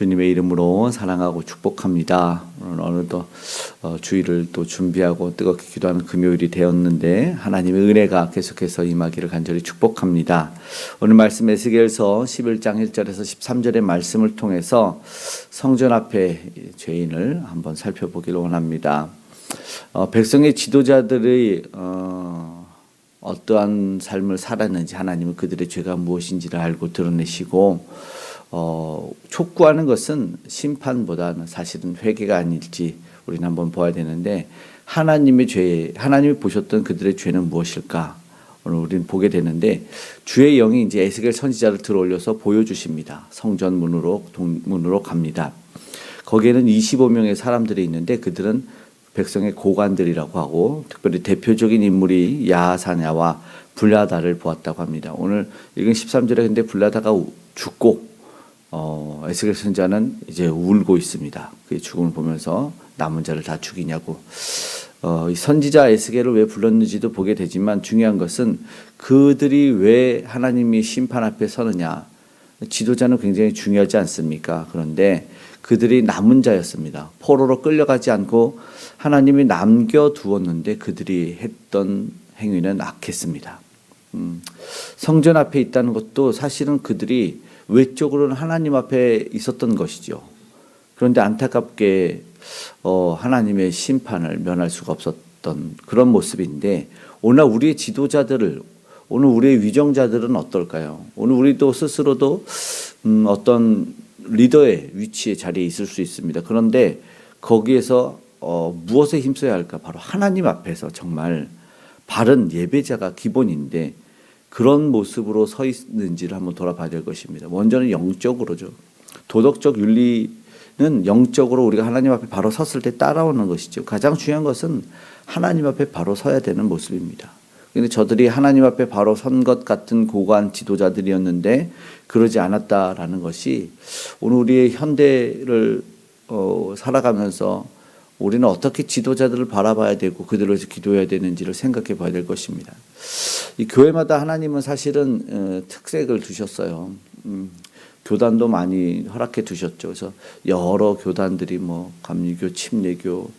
주님의 이름으로 사랑하고 축복합니다. 오늘 어느덧 어, 주일을 또 준비하고 뜨겁게 기도하는 금요일이 되었는데 하나님의 은혜가 계속해서 임하기를 간절히 축복합니다. 오늘 말씀 에스겔서 11장 1절에서 13절의 말씀을 통해서 성전 앞에 죄인을 한번 살펴보기를 원합니다. 어, 백성의 지도자들의 어, 어떠한 삶을 살았는지 하나님은 그들의 죄가 무엇인지를 알고 드러내시고 어, 촉구하는 것은 심판보다는 사실은 회개가 아닐지 우리는 한번 봐야 되는데 하나님의 죄, 하나님이 보셨던 그들의 죄는 무엇일까? 오늘 우리는 보게 되는데 주의 영이 이제 에스겔 선지자를 들어올려서 보여주십니다. 성전 문으로 동문으로 갑니다. 거기에는 25명의 사람들이 있는데 그들은 백성의 고관들이라고 하고 특별히 대표적인 인물이 야사냐와 불라다를 보았다고 합니다. 오늘 읽은 13절에 근데 불라다가 죽고 어, 에스겔 선자는 이제 울고 있습니다. 그 죽음을 보면서 남은 자를 다 죽이냐고. 어, 이 선지자 에스겔을 왜 불렀는지도 보게 되지만 중요한 것은 그들이 왜 하나님이 심판 앞에 서느냐. 지도자는 굉장히 중요하지 않습니까? 그런데 그들이 남은 자였습니다. 포로로 끌려가지 않고 하나님이 남겨두었는데 그들이 했던 행위는 악했습니다. 음, 성전 앞에 있다는 것도 사실은 그들이 외적으로는 하나님 앞에 있었던 것이죠. 그런데 안타깝게 어, 하나님의 심판을 면할 수가 없었던 그런 모습인데 오늘 우리의 지도자들을 오늘 우리의 위정자들은 어떨까요? 오늘 우리도 스스로도 음, 어떤 리더의 위치에 자리에 있을 수 있습니다. 그런데 거기에서 어, 무엇에 힘써야 할까? 바로 하나님 앞에서 정말 바른 예배자가 기본인데 그런 모습으로 서 있는지를 한번 돌아봐야 될 것입니다. 먼저는 영적으로죠. 도덕적 윤리는 영적으로 우리가 하나님 앞에 바로 섰을 때 따라오는 것이죠. 가장 중요한 것은 하나님 앞에 바로 서야 되는 모습입니다. 근데 저들이 하나님 앞에 바로 선 것 같은 고관 지도자들이었는데 그러지 않았다라는 것이 오늘 우리의 현대를 어, 살아가면서 우리는 어떻게 지도자들을 바라봐야 되고 그들을 기도해야 되는지를 생각해 봐야 될 것입니다. 이 교회마다 하나님은 사실은 어, 특색을 두셨어요. 음, 교단도 많이 허락해 두셨죠. 그래서 여러 교단들이 뭐 감리교, 침례교,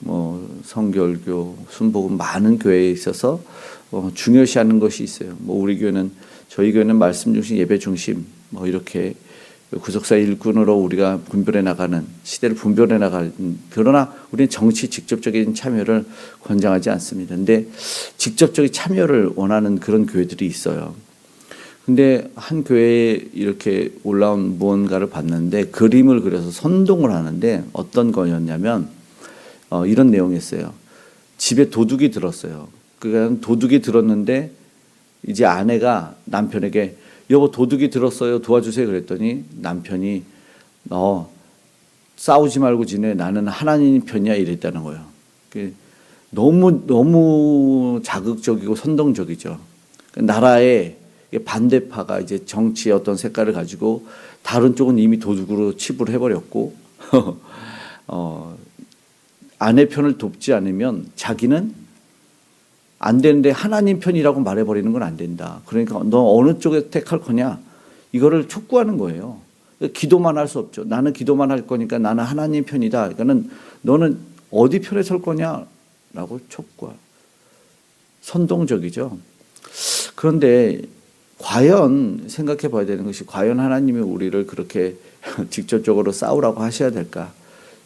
뭐 성결교, 순복음 많은 교회에 있어서 어, 중요시하는 것이 있어요. 뭐 우리 교회는 저희 교회는 말씀 중심, 예배 중심 뭐 이렇게 구속사 일꾼으로 우리가 분별해 나가는 시대를 분별해 나가는 그러나 우리는 정치 직접적인 참여를 권장하지 않습니다. 근데 직접적인 참여를 원하는 그런 교회들이 있어요. 근데 한 교회에 이렇게 올라온 무언가를 봤는데 그림을 그려서 선동을 하는데 어떤 거였냐면 어, 이런 내용이었어요. 집에 도둑이 들었어요. 그러니까 도둑이 들었는데 이제 아내가 남편에게 여보 도둑이 들었어요 도와주세요 그랬더니 남편이 너 싸우지 말고 지내 나는 하나님 편이야 이랬다는 거예요. 너무 너무 자극적이고 선동적이죠. 나라의 반대파가 이제 정치의 어떤 색깔을 가지고 다른 쪽은 이미 도둑으로 치부를 해버렸고 어, 아내 편을 돕지 않으면 자기는 안 되는데 하나님 편이라고 말해버리는 건 안 된다. 그러니까 너 어느 쪽에 택할 거냐? 이거를 촉구하는 거예요. 기도만 할 수 없죠. 나는 기도만 할 거니까 나는 하나님 편이다. 그러니까는 너는 어디 편에 설 거냐라고 촉구하. 선동적이죠. 그런데 과연 생각해 봐야 되는 것이 과연 하나님이 우리를 그렇게 직접적으로 싸우라고 하셔야 될까?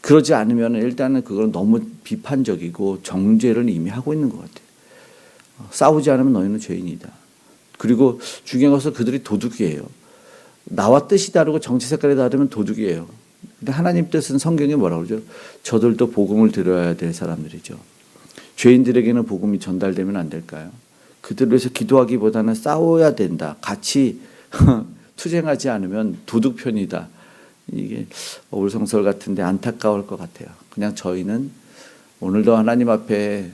그러지 않으면 일단은 그건 너무 비판적이고 정죄를 이미 하고 있는 것 같아요. 싸우지 않으면 너희는 죄인이다. 그리고 중요한 것은 그들이 도둑이에요. 나와 뜻이 다르고 정치 색깔이 다르면 도둑이에요. 근데 하나님 뜻은 성경에 뭐라고 그러죠? 저들도 복음을 들어야 될 사람들이죠. 죄인들에게는 복음이 전달되면 안 될까요? 그들을 위해서 기도하기보다는 싸워야 된다. 같이 투쟁하지 않으면 도둑 편이다. 이게 울성설 같은데 안타까울 것 같아요. 그냥 저희는 오늘도 하나님 앞에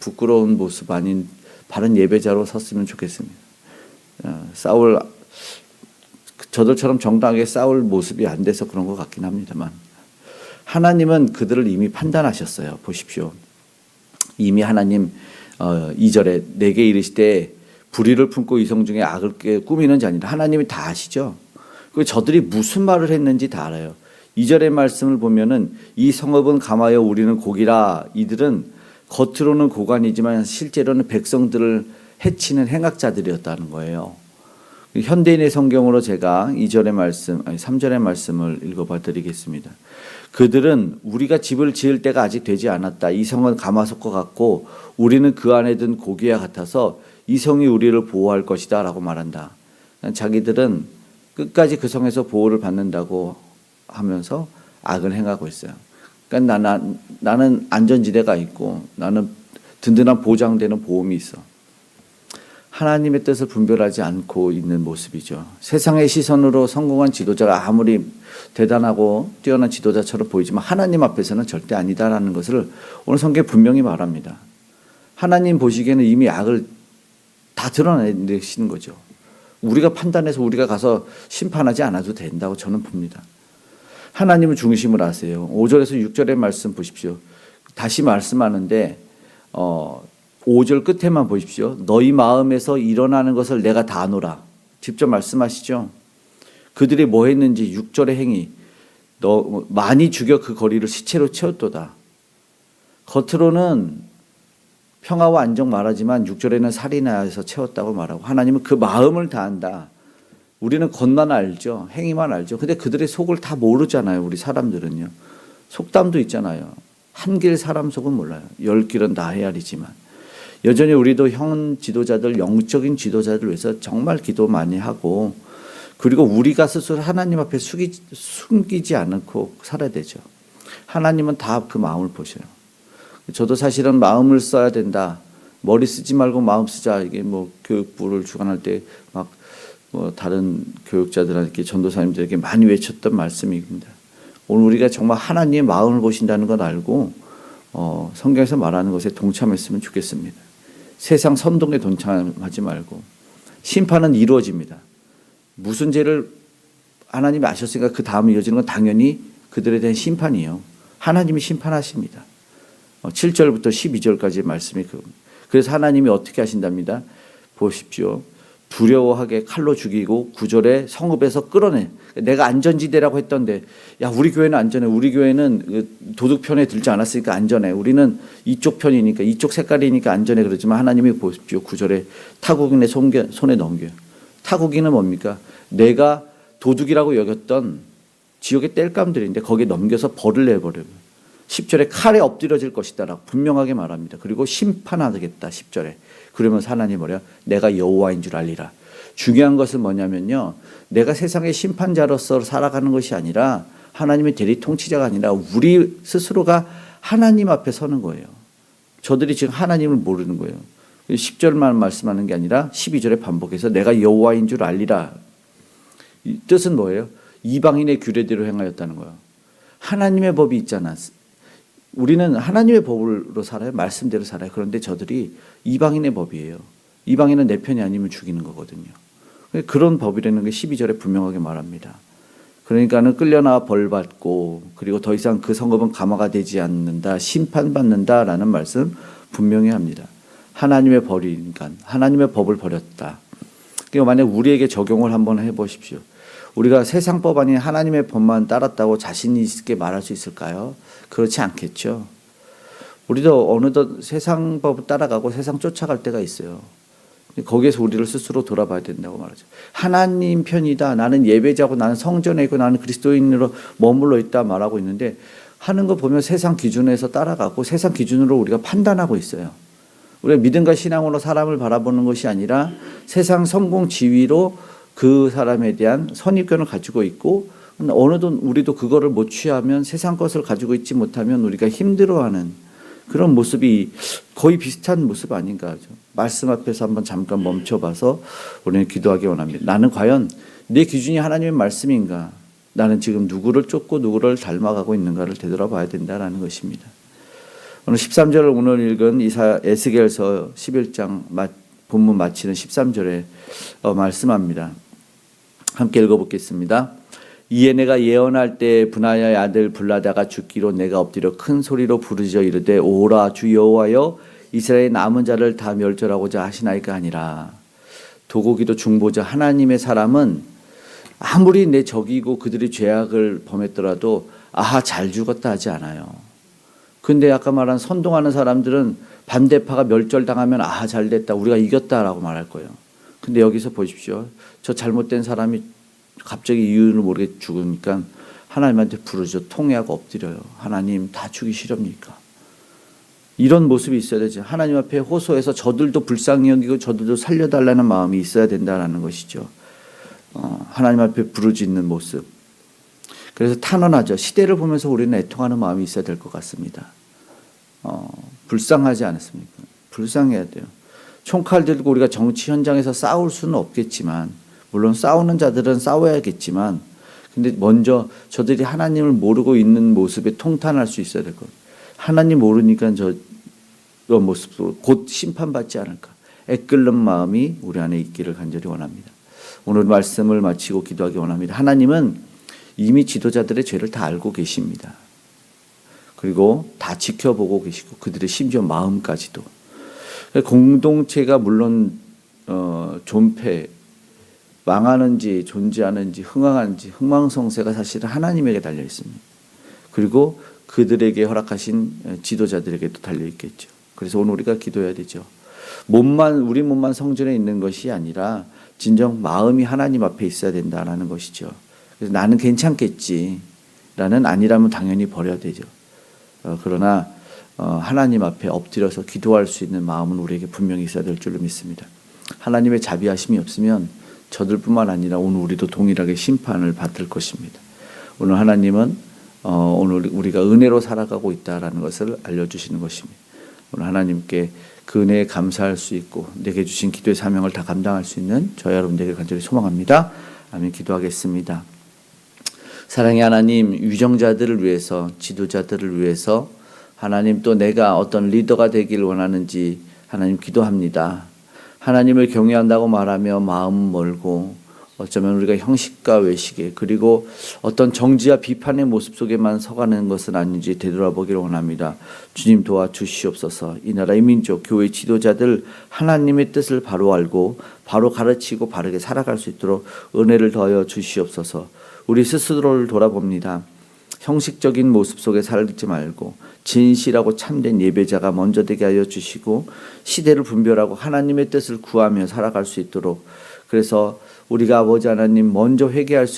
부끄러운 모습 아닌 바른 예배자로 섰으면 좋겠습니다. 어, 싸울 저들처럼 정당하게 싸울 모습이 안 돼서 그런 것 같긴 합니다만 하나님은 그들을 이미 판단하셨어요. 보십시오. 이미 하나님 어, 2절에 내게 이르시되 불의를 품고 이성 중에 악을 꾸미는 자니라 하나님이 다 아시죠. 그 저들이 무슨 말을 했는지 다 알아요. 이절의 말씀을 보면은 이 성읍은 감하여 우리는 고기라 이들은 겉으로는 고관이지만 실제로는 백성들을 해치는 행악자들이었다는 거예요. 현대인의 성경으로 제가 이절의 말씀, 아니 3절의 말씀을 읽어봐 드리겠습니다. 그들은 우리가 집을 지을 때가 아직 되지 않았다. 이 성은 가마솥과 같고 우리는 그 안에 든 고기와 같아서 이 성이 우리를 보호할 것이다 라고 말한다. 자기들은 끝까지 그 성에서 보호를 받는다고 하면서 악을 행하고 있어요. 그러니까 나, 나, 나는 안전지대가 있고 나는 든든한 보장되는 보험이 있어. 하나님의 뜻을 분별하지 않고 있는 모습이죠. 세상의 시선으로 성공한 지도자가 아무리 대단하고 뛰어난 지도자처럼 보이지만 하나님 앞에서는 절대 아니다라는 것을 오늘 성경에 분명히 말합니다. 하나님 보시기에는 이미 악을 다 드러내시는 거죠. 우리가 판단해서 우리가 가서 심판하지 않아도 된다고 저는 봅니다. 하나님을 중심을 하세요. 5절에서 6절의 말씀 보십시오. 다시 말씀하는데 어 5절 끝에만 보십시오. 너희 마음에서 일어나는 것을 내가 다 아노라. 직접 말씀하시죠. 그들이 뭐 했는지 6절의 행위. 너 많이 죽여 그 거리를 시체로 채웠도다. 겉으로는 평화와 안정 말하지만 6절에는 살인하여서 채웠다고 말하고 하나님은 그 마음을 다 안다. 우리는 겉만 알죠. 행위만 알죠. 근데 그들의 속을 다 모르잖아요. 우리 사람들은요. 속담도 있잖아요. 한 길 사람 속은 몰라요. 열 길은 다 헤아리지만. 여전히 우리도 형 지도자들, 영적인 지도자들 위해서 정말 기도 많이 하고 그리고 우리가 스스로 하나님 앞에 숙이, 숨기지 않고 살아야 되죠. 하나님은 다 그 마음을 보셔요. 저도 사실은 마음을 써야 된다. 머리 쓰지 말고 마음 쓰자. 이게 뭐 교육부를 주관할 때 막 뭐 다른 교육자들한테 전도사님들에게 많이 외쳤던 말씀입니다. 오늘 우리가 정말 하나님의 마음을 보신다는 걸 알고 어, 성경에서 말하는 것에 동참했으면 좋겠습니다. 세상 선동에 동참하지 말고 심판은 이루어집니다. 무슨 죄를 하나님이 아셨으니까 그 다음 이어지는 건 당연히 그들에 대한 심판이에요. 하나님이 심판하십니다. 7절부터 12절까지의 말씀이 그겁니다. 그래서 하나님이 어떻게 하신답니다. 보십시오. 두려워하게 칼로 죽이고 구절에 성읍에서 끌어내. 내가 안전지대라고 했던데, 야 우리 교회는 안전해. 우리 교회는 그 도둑 편에 들지 않았으니까 안전해. 우리는 이쪽 편이니까 이쪽 색깔이니까 안전해. 그러지만 하나님이 보십시오. 구절에 타국인의 손에, 넘겨요. 타국인은 뭡니까? 내가 도둑이라고 여겼던 지역의 땔감들인데 거기에 넘겨서 벌을 내버려요. 10절에 칼에 엎드려질 것이다라고 분명하게 말합니다. 그리고 심판하겠다 10절에. 그러면서 하나님 뭐래요? 내가 여호와인 줄 알리라. 중요한 것은 뭐냐면요. 내가 세상의 심판자로서 살아가는 것이 아니라 하나님의 대리 통치자가 아니라 우리 스스로가 하나님 앞에 서는 거예요. 저들이 지금 하나님을 모르는 거예요. 10절만 말씀하는 게 아니라 12절에 반복해서 내가 여호와인 줄 알리라. 이 뜻은 뭐예요? 이방인의 규례대로 행하였다는 거예요. 하나님의 법이 있잖아. 우리는 하나님의 법으로 살아요. 말씀대로 살아요. 그런데 저들이 이방인의 법이에요. 이방인은 내 편이 아니면 죽이는 거거든요. 그런 법이라는 게 12절에 분명하게 말합니다. 그러니까는 끌려나와 벌 받고 그리고 더 이상 그 성읍은 감화가 되지 않는다. 심판받는다라는 말씀 분명히 합니다. 하나님의 벌이니까 하나님의 법을 버렸다. 그러니까 만약 우리에게 적용을 한번 해 보십시오. 우리가 세상 법 아닌 하나님의 법만 따랐다고 자신 있게 말할 수 있을까요? 그렇지 않겠죠. 우리도 어느덧 세상 법을 따라가고 세상 쫓아갈 때가 있어요. 거기에서 우리를 스스로 돌아봐야 된다고 말하죠. 하나님 편이다. 나는 예배자고 나는 성전에 있고 나는 그리스도인으로 머물러 있다 말하고 있는데 하는 거 보면 세상 기준에서 따라가고 세상 기준으로 우리가 판단하고 있어요. 우리가 믿음과 신앙으로 사람을 바라보는 것이 아니라 세상 성공 지위로 그 사람에 대한 선입견을 가지고 있고 어느덧 우리도 그거를 못 취하면 세상 것을 가지고 있지 못하면 우리가 힘들어하는 그런 모습이 거의 비슷한 모습 아닌가 하죠. 말씀 앞에서 한번 잠깐 멈춰봐서 우리는 기도하기 원합니다. 나는 과연 내 기준이 하나님의 말씀인가? 나는 지금 누구를 쫓고 누구를 닮아가고 있는가를 되돌아봐야 된다라는 것입니다. 오늘 13절을 오늘 읽은 이사 에스겔서 11장 본문 마치는 13절에 어, 말씀합니다. 함께 읽어보겠습니다. 이에 내가 예언할 때 분하야의 아들 불라다가 죽기로 내가 엎드려 큰 소리로 부르짖어 이르되 오라 주 여호와여 이스라엘 남은 자를 다 멸절하고자 하시나이까 아니라 도고기도 중보자 하나님의 사람은 아무리 내 적이고 그들이 죄악을 범했더라도 아하 잘 죽었다 하지 않아요. 근데 아까 말한 선동하는 사람들은 반대파가 멸절당하면 아하 잘 됐다 우리가 이겼다라고 말할 거예요. 근데 여기서 보십시오. 저 잘못된 사람이 갑자기 이유를 모르게 죽으니까 하나님한테 부르죠. 통회하고 엎드려요. 하나님 다 죽이 싫습니까? 이런 모습이 있어야 되죠. 하나님 앞에 호소해서 저들도 불쌍히 여기고 저들도 살려달라는 마음이 있어야 된다라는 것이죠. 어, 하나님 앞에 부르짖는 모습. 그래서 탄원하죠. 시대를 보면서 우리는 애통하는 마음이 있어야 될 것 같습니다. 어, 불쌍하지 않습니까? 불쌍해야 돼요. 총칼 들고 우리가 정치 현장에서 싸울 수는 없겠지만, 물론 싸우는 자들은 싸워야겠지만, 근데 먼저 저들이 하나님을 모르고 있는 모습에 통탄할 수 있어야 될 것. 하나님 모르니까 저 모습으로 곧 심판받지 않을까. 애끓는 마음이 우리 안에 있기를 간절히 원합니다. 오늘 말씀을 마치고 기도하기 원합니다. 하나님은 이미 지도자들의 죄를 다 알고 계십니다. 그리고 다 지켜보고 계시고 그들의 심지어 마음까지도 공동체가 물론 어, 존폐 망하는지 존재하는지 흥황하는지 흥망성쇠가 사실은 하나님에게 달려 있습니다. 그리고 그들에게 허락하신 지도자들에게도 달려 있겠죠. 그래서 오늘 우리가 기도해야 되죠. 몸만 우리 몸만 성전에 있는 것이 아니라 진정 마음이 하나님 앞에 있어야 된다라는 것이죠. 그래서 나는 괜찮겠지라는 아니라면 당연히 버려야 되죠. 어, 그러나 어, 하나님 앞에 엎드려서 기도할 수 있는 마음은 우리에게 분명히 있어야 될 줄로 믿습니다. 하나님의 자비하심이 없으면 저들뿐만 아니라 오늘 우리도 동일하게 심판을 받을 것입니다. 오늘 하나님은 어, 오늘 우리가 은혜로 살아가고 있다라는 것을 알려주시는 것입니다. 오늘 하나님께 그 은혜에 감사할 수 있고 내게 주신 기도의 사명을 다 감당할 수 있는 저희 여러분들에게 간절히 소망합니다. 아멘 기도하겠습니다. 사랑의 하나님 유정자들을 위해서 지도자들을 위해서 하나님 또 내가 어떤 리더가 되길 원하는지 하나님 기도합니다. 하나님을 경외한다고 말하며 마음 멀고 어쩌면 우리가 형식과 외식에 그리고 어떤 정지와 비판의 모습 속에만 서가는 것은 아닌지 되돌아보기를 원합니다. 주님 도와주시옵소서. 이 나라의 민족, 교회 지도자들 하나님의 뜻을 바로 알고 바로 가르치고 바르게 살아갈 수 있도록 은혜를 더하여 주시옵소서. 우리 스스로를 돌아봅니다. 형식적인 모습 속에 살지 말고 진실하고 참된 예배자가 먼저 되게 하여 주시고 시대를 분별하고 하나님의 뜻을 구하며 살아갈 수 있도록 그래서 우리가 아버지 하나님 먼저 회개할 수